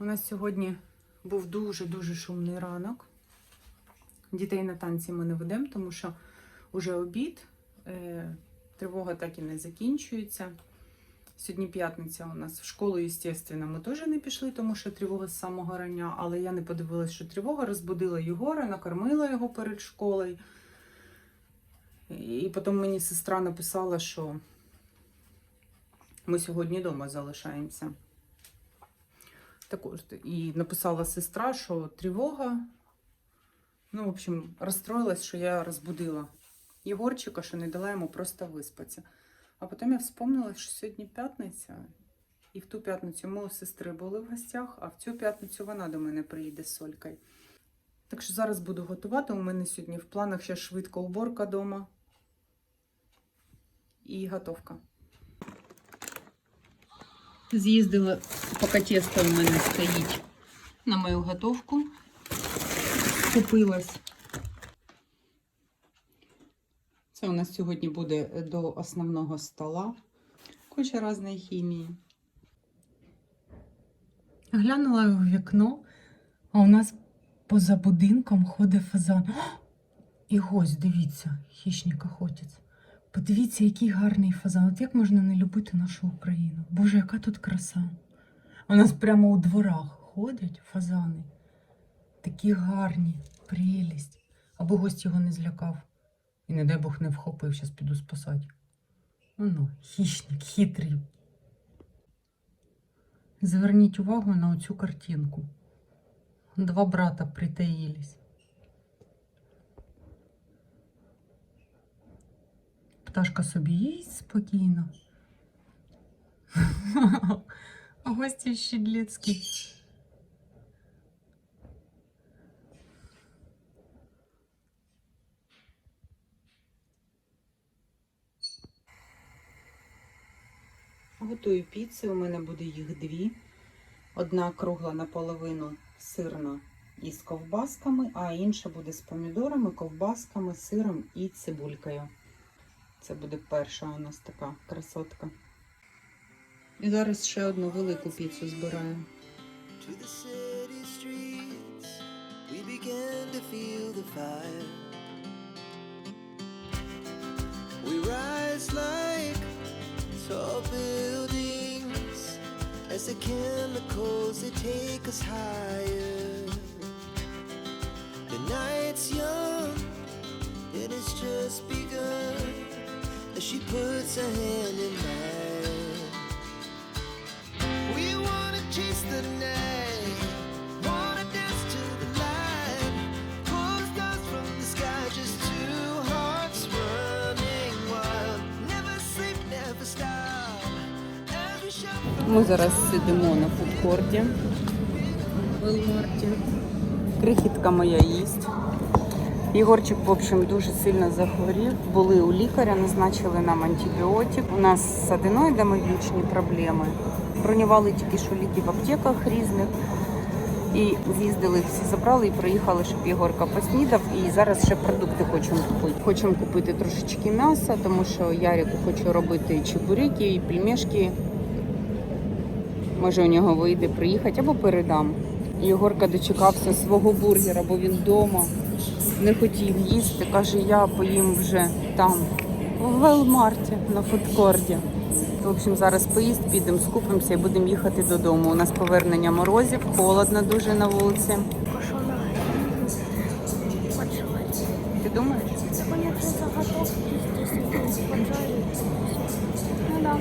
У нас сьогодні був дуже-дуже шумний ранок. Дітей на танці ми не ведемо, тому що вже обід, е, тривога так і не закінчується. Сьогодні п'ятниця у нас в школу, звісно, ми теж не пішли, тому що тривога з самого рання, але я не подивилась, що тривога розбудила Єгора, накормила його перед школою. І потім мені сестра написала, що ми сьогодні вдома залишаємося. Також і написала сестра, що тривога. Ну, в общем, розстроїлась, що я розбудила Єгорчика, що не дала йому просто виспатися. А потім я вспомнила, що сьогодні п'ятниця, і в ту п'ятницю ми у сестри були в гостях, а в цю п'ятницю вона до мене приїде з солькою. Так що зараз буду готувати. У мене сьогодні в планах ще швидко уборка вдома і готовка. З'їздила, поки тесто у мене стоїть на мою готовку. Купилась. Це у нас сьогодні буде до основного стола. Куча різної хімії. Глянула в вікно, а у нас поза будинком ходить фазан. І гость, дивіться, хищник охотець. Подивіться, який гарний фазан. От як можна не любити нашу Україну? Боже, яка тут краса. У нас прямо у дворах ходять фазани. Такі гарні, прелість. Аби гость його не злякав. І не дай Бог не вхопив, зараз піду спасати. Ну, хищник, хитрий. Зверніть увагу на оцю картинку. Два брата притаїлись. Пташка собі їсть спокійно. Гості щедлецькі. Готую піци. У мене буде їх дві. Одна кругла наполовину сирна із ковбасками, а інша буде з помідорами, ковбасками, сиром і цибулькою. Це буде перша у нас така красотка. І зараз ще одну велику піцу збираю. We rise like tall buildings as the chemicals they take us higher. She puts her hand in mine. We wanna chase the night, wanna dance to the light, pull the from the sky, just two hearts running wild. Never sleep, never stop. Ми зараз сидимо на фудкорті. Крихітка моя їсть. Єгорчик, в общем, дуже сильно захворів. Були у лікаря, назначили нам антибіотик. У нас з аденоїдами вічні проблеми. Бронювали тільки що ліки в аптеках різних. І з'їздили, всі забрали і приїхали, щоб Єгорка поснідав. І зараз ще продукти хочемо купити. Хочемо купити трошечки м'яса, тому що Ярику хочу робити чебуреки і пельмешки. Може у нього вийде приїхати або передам. Єгорка дочекався свого бургера, бо він вдома не хотів їсти. Каже, я поїм вже там, в Велмарті, на фудкорді. В общем, зараз поїзд, підемо, скупимося і будемо їхати додому. У нас повернення морозів, холодно дуже на вулиці. Ти думаєш? Ну.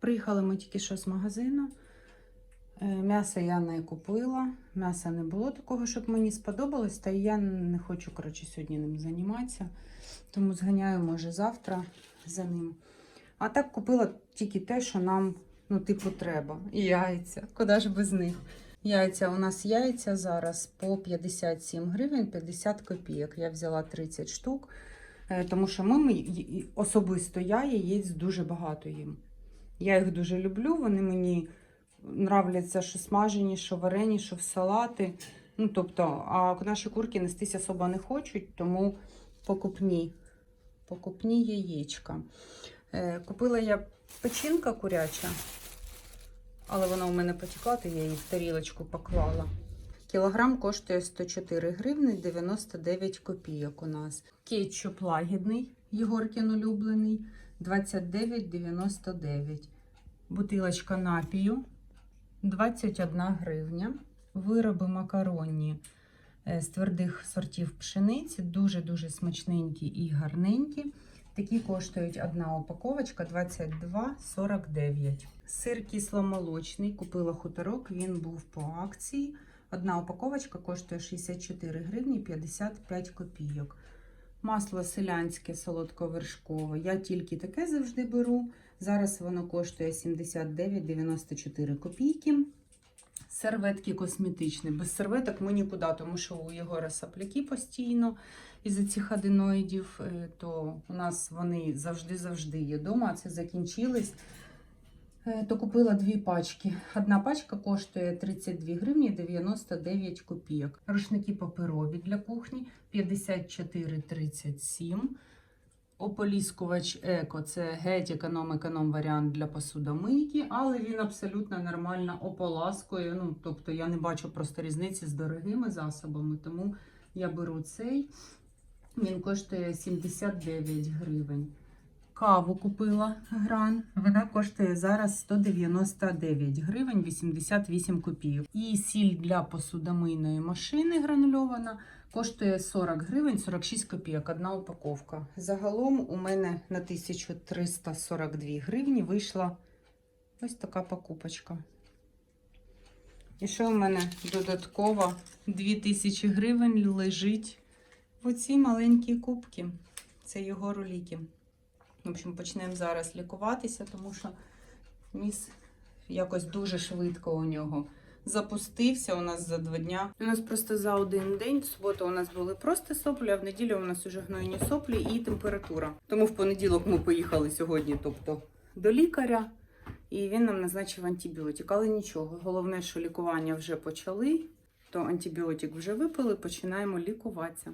Приїхали ми тільки що з магазину. Е, М'ясо я не купила. М'яса не було такого, щоб мені сподобалось. Та я не хочу коротше, сьогодні ним займатися. Тому зганяю, може, завтра за ним. А так купила тільки те, що нам, ну, типу, треба. І яйця. Куди ж без них? Яйця. У нас яйця зараз по 57 гривень 50 копійок. Я взяла 30 штук. Е, Тому що ми, особисто я яєць дуже багато їм. Я їх дуже люблю, вони мені нравляться, що смажені, що варені, що в салати. Ну, тобто, а наші курки нестись особо не хочуть, тому покупні, покупні яєчка. Е, купила я печінка куряча. Але вона у мене потекла, то я її в тарілочку поклала. Кілограм коштує 104 гривни 99 копійок у нас. Кетчуп лагідний, Єгоркін улюблений, 29,99. Бутилочка напію 21 гривня. Вироби макаронні е, з твердих сортів пшениці, дуже-дуже смачненькі і гарненькі. Такі коштують одна упаковочка 22,49. Сир кисломолочний, купила хуторок, він був по акції. Одна упаковочка коштує 64 гривні 55 копійок. Масло селянське солодковершкове. Я тільки таке завжди беру. Зараз воно коштує 79,94 копійки. Серветки косметичні. Без серветок ми нікуди, тому що у Єгора сапляки постійно із-за цих аденоїдів, е, то у нас вони завжди-завжди є вдома. а Це закінчились. Е, То купила дві пачки. Одна пачка коштує 32 гривні 99 копійок. Рушники паперові для кухні 54,37. Ополіскувач еко це геть економ-економ варіант для посудомийки, але він абсолютно нормально ополаскує. Ну, тобто я не бачу просто різниці з дорогими засобами, тому я беру цей. Він коштує 79 гривень. Каву купила гран. Вона коштує зараз 199 гривень 88 копійок. І сіль для посудомийної машини гранульована коштує 40 гривень 46 копійок. Одна упаковка. Загалом у мене на 1342 гривні вийшла ось така покупочка. І що в мене додатково 2000 гривень лежить в оцій маленькій кубці. Це його роліки. В общем, почнемо зараз лікуватися, тому що міс якось дуже швидко у нього запустився у нас за два дня. У нас просто за один день, в суботу у нас були просто соплі, а в неділю у нас уже гнойні соплі і температура. Тому в понеділок ми поїхали сьогодні, тобто до лікаря, і він нам назначив антибіотик. Але нічого, головне, що лікування вже почали, то антибіотик вже випили, починаємо лікуватися.